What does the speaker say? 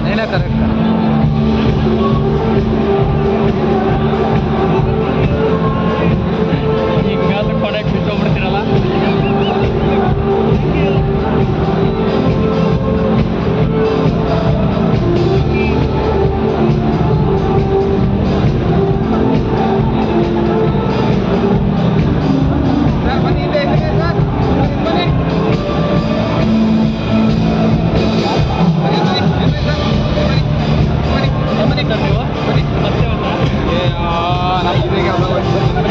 నేనే కరెక్ట్ থেকে আমরা